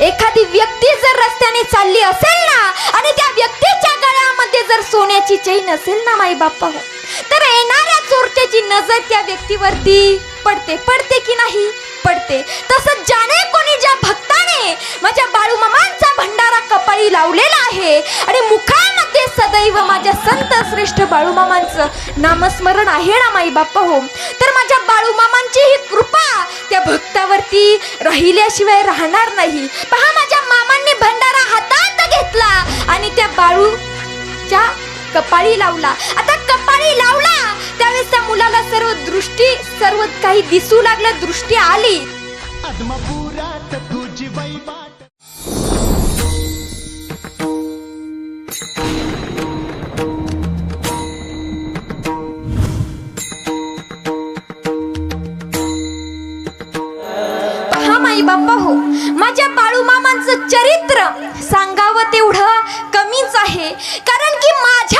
एखादी व्यक्ती जर रस्त्याने चालली असेल ना आणि त्या व्यक्तीच्या गळ्यामध्ये जर सोन्याची चैन असेल ना माई बाप्पा हो तर येणाऱ्या चोरट्याची नजर त्या व्यक्तीवरती पडते. पडते की नाही? पडते. तसं जाणे कोणी ज्या भक्ताने माझ्या बाळूमामांचा भंडारा कपाळी लावलेला आहे आणि मुखामध्ये सदैव माझ्या संत श्रेष्ठ बाळूमामांचं नामस्मरण आहे ना माई बाप्पा हो. तर माझ्या बाळूमामांची ही कृपा त्या भक्तावरती राहिल्याशिवाय राहणार नाही. पहा माझ्या मामांनी भंडारा हातात घेतला आणि त्या बाळूच्या कपाळी लावला. आता कपाळी लावला. त्यावेळेस त्या मुलाला सर्व दृष्टी सर्व काही दिसू लागलं दृष्टी आली. आदमापुरात तुझी वैवाट. पहा माई बाप्पा हो माझ्या बाळूमामांचं चरित्र सांगावं तेवढं कमीच आहे. कारण की माझ्या मामांचं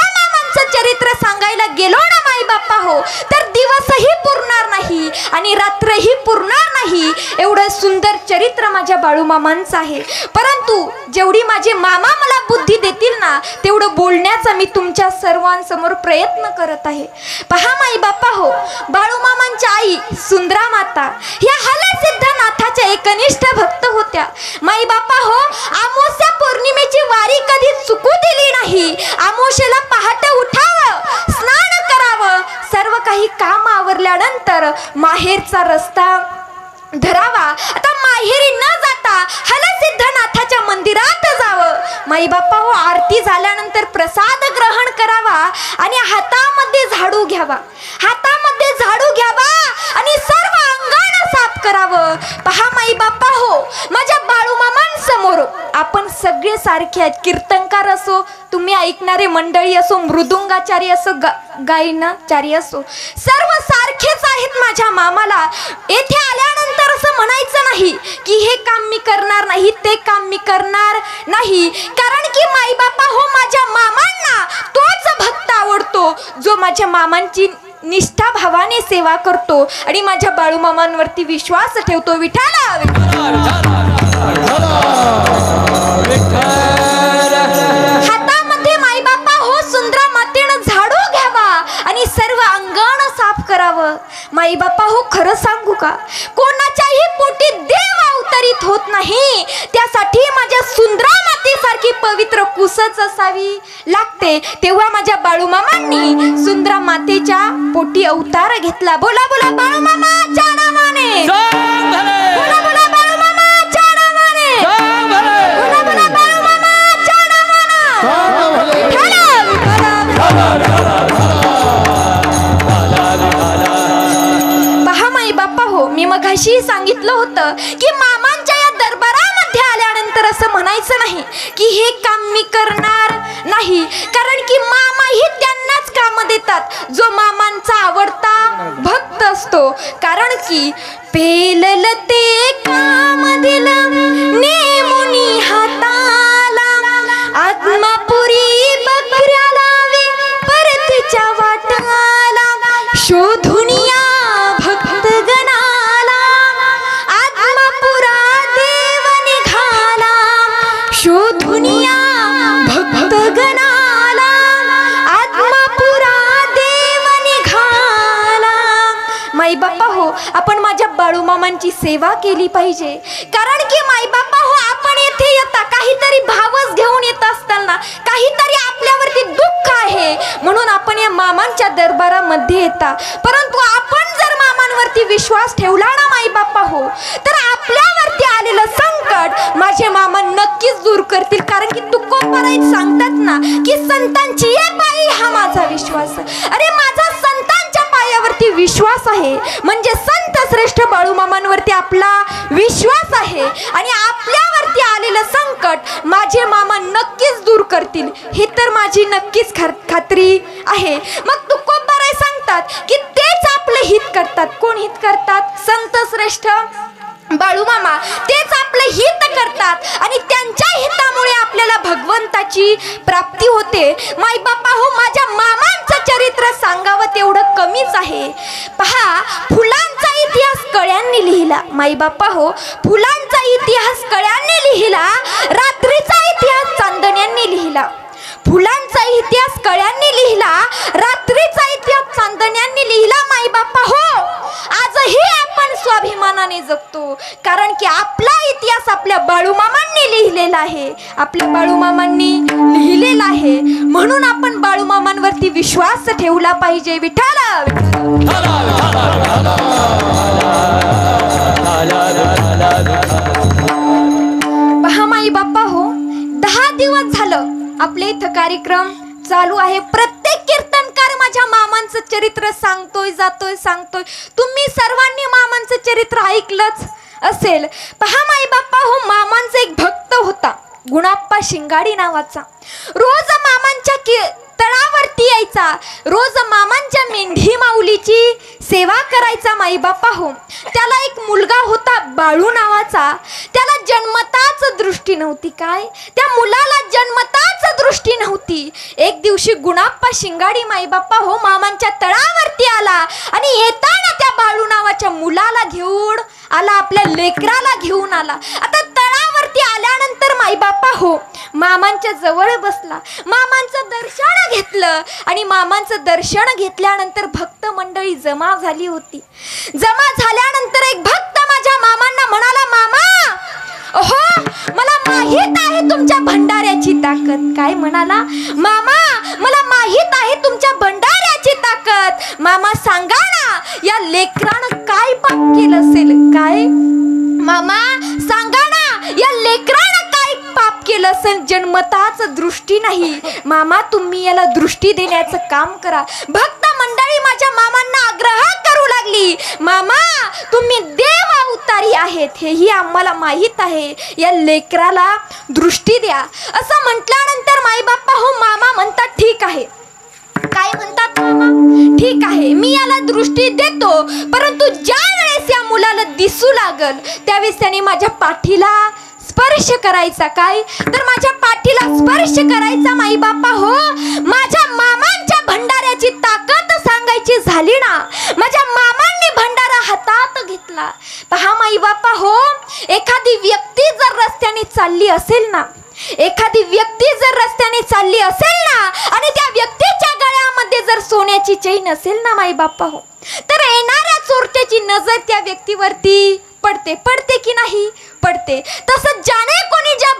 सांगायला गेलो ना माई बाप्पा हो तर दिवसही पुरणार नाही आणि रात्रही पुरणार नाही. एवढं सुंदर चरित्र माझ्या बाळूमामांचं आहे. परंतु जेवढी माझे मामा मला बुद्धी देतील ना तेवढं बोलण्याचा मी तुमच्या सर्वांसमोर प्रयत्न करत आहे. पहा माई बाप्पा हो बाळूमामांच्या आई सुंदरा माता या हलसिद्धनाथाच्या एकनिष्ठ होत्या. माई बापा हो आमोस्या पौर्णिमेची वारी कधी चुकू दिली नाही. आमोशेला पहाटे उठावं स्नान करावं. सर्व काही काम आवरल्यानंतर माहेरचा रस्ता धरावा. आता माहेरी न जाता हलसिद्धनाथाच्या मंदिरात जावं. माई बाप्पा हो आरती झाल्यानंतर प्रसाद ग्रहण करावा आणि हातामध्ये झाडू घ्यावा. हातामध्ये झाडू घ्यावा आणि सर्व साफ करावं. पहा माई बाप्पा हो माझ्या बाळूमामांसमोर. आपण सगळे सारखे आहेत कीर्तनकार असो तुम्ही ऐकणारे मंडळी असो मृदुंगाचारी असो गा गायनाचारी असो सर्व सारखेच आहेत माझ्या मामाला. येथे आल्यानंतर असं म्हणायचं नाही की हे काम मी करणार नाही ते काम मी करणार नाही. कारण की माईबापा हो माझ्या मामांना तोच भक्त आवडतो जो माझ्या मामांची निष्ठा भावाने सेवा करतो आणि माझ्या बाळूमामांवरती विश्वास ठेवतो. विठाला हातामध्ये माईबापा हो सुंदरा मातेनं झाडू घ्यावा आणि सर्व अंगण साफ करावं. माईबापा हो खरं सांगू का? कोणाच्याही पोटी देव अवतरित होत नाही. त्यासाठी माझ्या सुंदरा मातेसारखी पवित्र कुसच असावी लागते. तेव्हा माझ्या बाळूमामांनी सुंदरा मातेच्या पोटी अवतार घेतला. बोला बोला बाळूमामा नावाने बोला बोला बाळूमामा नावाने बोला नावाने पहा माई बाप्पा हो मी मघाशी सांगितलं होतं की मामांच्या या दरबारामध्ये आल्यानंतर असं म्हणायचं नाही की हे काम मी करणार नाही. कारण की मामा ही त्यांनाच काम देतात. जो मामांचा आवडता भक्त असतो. कारण की पेलल ते काम दिलं नेमुनी हाता माई बाप्पा हो आपण माझ्या बाळूमामांची सेवा केली पाहिजे. कारण की माई बाप्पा हो आपण येथे येता काहीतरी भावच घेऊन येत असताना काहीतरी आपल्यावरती दुःख आहे. म्हणून आपण या मामांच्या दरबारामध्ये येता. परंतु आपण जर मामांवरती विश्वास ठेवला ना माई बाप्पा हो तर आपल्यावरती आलेलं संकट माझे मामा नक्कीच दूर करतील. कारण की तुकोबाराईत सांगतात ना की संतांची ये बाई हा माझा विश्वास. अरे माझा विश्वास आहे. म्हणजे संत श्रेष्ठ बाळूमामांवरती आपला विश्वास आहे. आणि आपल्यावरती आलेलं संकट माझे मामा नक्कीच दूर करतील. हे तर माझी नक्कीच खात्री आहे. मग तुकोबाराय सांगतात की तेच आपलं हित करतात. कोण हित करतात? संत श्रेष्ठ बाळूमामा तेच आपलं हित करतात. आणि त्यांच्या हितामुळे आपल्याला भगवंताची प्राप्ती होते. माई बापा हो माझ्या मामांचं चरित्र सांगा तेवढं आहे. पहा फुलांचा इतिहास कळ्यांनी लिहिला. माई बाप्पा हो फुलांचा इतिहास कळ्यांनी लिहिला रात्रीचा इतिहास चांदण्यांनी लिहिला. फुलांचा इतिहास कळ्यांनी लिहिला रात्रीचा इतिहास चांदण्यांनी लिहिला माई बाप्पा हो. आजही आपण स्वाभिमानाने जगतो कारण की आपला इतिहास आपल्या बाळूमामांनी लिहिलेला आहे. आपल्या बाळूमामांनी लिहिलेला आहे. म्हणून आपण बाळूमामांवरती विश्वास ठेवला पाहिजे. विठाला पहा माई बाप्पा हो. दहा दिवस झालं. आपले इथं कार्यक्रम चालू आहे. प्रत्येक कीर्तनकार माझ्या मामांचं चरित्र सांगतोय जातोय सांगतोय. तुम्ही सर्वांनी मामांचं चरित्र ऐकलंच असेल. पहा माई बाप्पा हो मामांचा एक भक्त होता गुणाप्पा शिंगाडी नावाचा. रोज मामांच्या की तळावरती यायचा. रोज मामांच्या मेंढी माऊलीची सेवा करायचा माई बाप्पा हो. त्याला एक मुलगा होता बाळू नावाचा. त्याला जन्मताच दृष्टी नव्हती काय? त्या मुलाला जन्मता दिवशी गुणाप्पा शिंगाडी माई बाप्पा हो मामांच्या तळावरती आला. आणि येताना त्या बाळू नावाच्या मुलाला घेऊन आला आपल्या लेकराला घेऊन आला. आता तळावरती आल्यानंतर माई बाप्पा हो मामांच्या जवळ बसला. मामांचं दर्शन घेतलं आणि मामांचं दर्शन घेतल्यानंतर भक्त मंडळी जमा झाली होती. जमा झाल्यानंतर एक भक्त माझ्या मामांना म्हणाला मामा हो मला माहीत आहे तुमच्या भंडाऱ्याची ताकद. काय म्हणाला? मामा माहीत आहे तुमच्या भंडाऱ्याची ताकद. मामा सांगा ना या लेकरानं काय पाप केलं असेल? काय? मामा सांगा ना या लेकरानं काय पाप केलं असेल? जन्मताच दृष्टी नाही. मामा तुम्ही याला दृष्टी देण्याचं काम करा. भक्त मंडळी माझ्या मामांना आग्रह करू लागली. मामा तुम्ही देव अवतारी आहेत हेही आम्हाला माहीत आहे. या लेकराला दृष्टी द्या. असं म्हटल्यानंतर माई बाप्पा हो मामा म्हणतात ठीक आहे. काय म्हणतात मामा? ठीक आहे मी याला दृष्टी देतो. परंतु ज्या वेळेस या मुलाला दिसू लागल त्यावेळेस त्याने माझ्या पाठीला स्पर्श करायचा काय? तर माझ्या पाठीला स्पर्श करायचा माई बाप्पा हो. माझ्या मामांच्या भंडाऱ्याची ताकद सांगायची झाली ना माझ्या मामांनी भंडारा हातात घेतला. पहा माई बाप्पा हो. एखादी व्यक्ती जर रस्त्याने चालली असेल ना एखादी व्यक्ती जर रस्त्याने चालली असेल ना आणि त्या व्यक्तीच्या गळ्यामध्ये जर सोन्याची चैन असेल ना माई बाप्पा हो तर येणाऱ्या चोरट्याची नजर त्या व्यक्तीवरती पडते. पडते की नाही? पडते. तसं ज्याने कोणी ज्या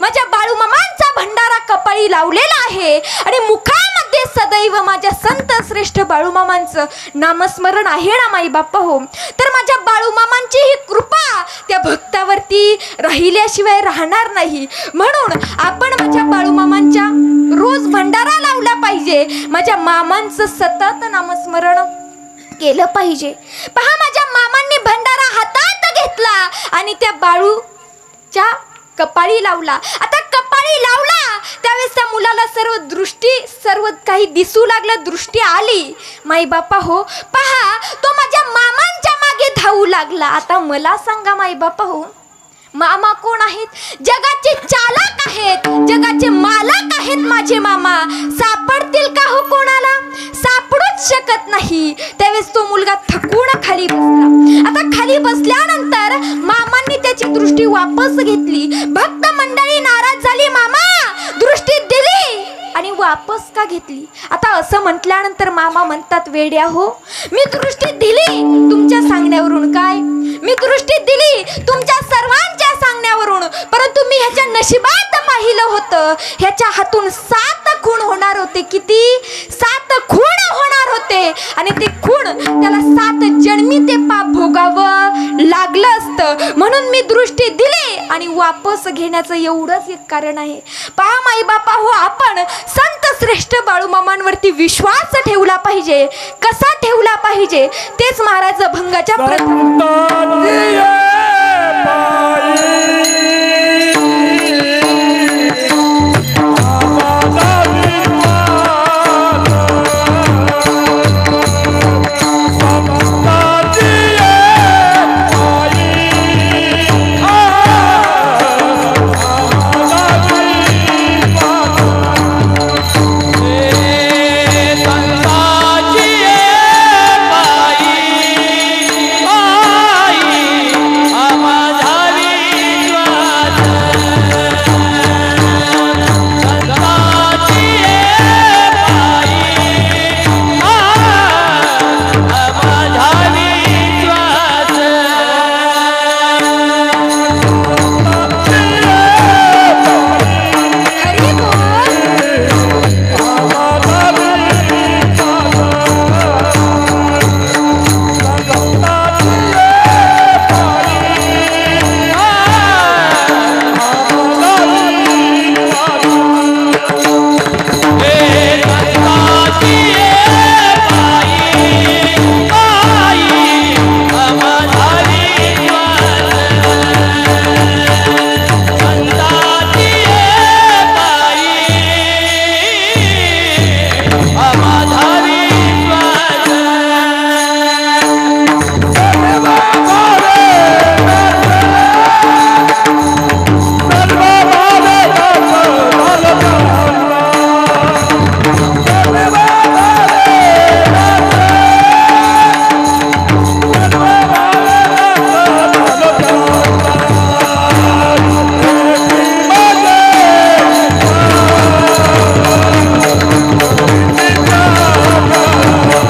माझ्या बाळूमामांचा भंडारा कपाळी लावलेला आहे. आणि मुखामध्ये सदैव माझ्या संत श्रेष्ठ बाळूमामांचं नामस्मरण आहे ना माई बाप्पा हो. तर माझ्या बाळूमामांची ही कृपा त्या भक्तावरती राहिल्याशिवाय राहणार नाही. म्हणून आपण माझ्या बाळूमामांच्या रोज भंडारा लावला पाहिजे. माझ्या मामांचं सतत नामस्मरण केलं पाहिजे. पहा माझ्या मामांनी भंडारा हातात घेतला आणि त्या बाळू कपाळी लावला. आता कपाळी लावला. त्यावेळेस त्या मुलाला सर्व दृष्टी सर्व काही दिसू लागलं दृष्टी आली. माई बापा हो पहा तो माझ्या मामांच्या मागे धावू लागला. आता मला सांगा माई बापा हो मामा कोण आहेत? जगाचे चालक आहेत. जगाचे मालक आहेत माझे मामा. सापडतील का हो कोणाला? पकडूच शकत नाही. त्यावेळेस तो मुलगा थकून खाली बसला. आता खाली बसल्यानंतर मामांनी त्याची दृष्टी वापस घेतली. भक्त मंडळी नाराज झाली मामा दृष्टी दिली. आणि वापस का घेतली? आता असं म्हटल्यानंतर मामा म्हणतात वेड्या हो मी दृष्टी दिली तुमच्या सांगण्यावरून काय? मी दृष्टी दिली तुमच्या सर्वांच्या सांगण्यावरून. परंतु मी ह्याच्या नशिबात पाहिलं होतं. ह्याच्या हातून सात खूण होणार होते किती? सात खूण होणार होते. आणि ते खूण त्याला सात जन्मी ते पाप भोगावं लागलं असतं. म्हणून मी दृष्टी दिली आणि वापस घेण्याचं एवढंच एक कारण आहे. पहा माई बापा हो आपण संत श्रेष्ठ बाळूमामांवरती विश्वास ठेवला पाहिजे. कसा ठेवला पाहिजे? तेच महाराज भंगाच्या प्रथम